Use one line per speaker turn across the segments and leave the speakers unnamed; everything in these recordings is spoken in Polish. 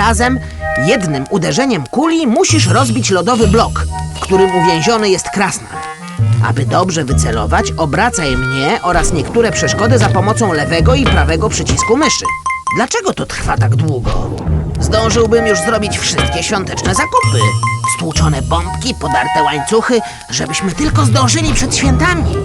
razem jednym uderzeniem kuli musisz rozbić lodowy blok, w którym uwięziony jest krasnal. Aby dobrze wycelować, obracaj mnie oraz niektóre przeszkody za pomocą lewego i prawego przycisku myszy. Dlaczego to trwa tak długo? Zdążyłbym już zrobić wszystkie świąteczne zakupy. Stłuczone bombki, podarte łańcuchy, żebyśmy tylko zdążyli przed świętami.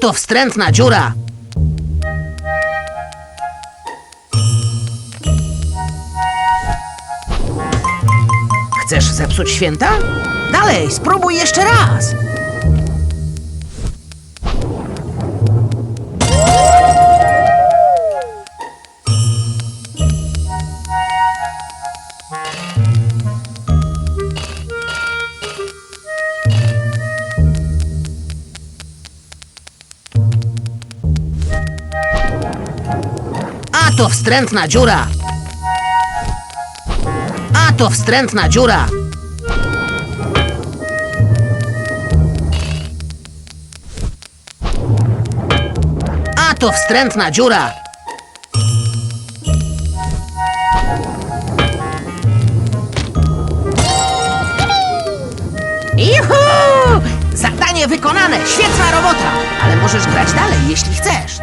To wstrętna dziura! Chcesz zepsuć święta? Dalej, spróbuj jeszcze raz! A to wstrętna dziura! A to wstrętna dziura! A to wstrętna dziura! Juhu! Zadanie wykonane! Świetna robota! Ale możesz grać dalej, jeśli chcesz.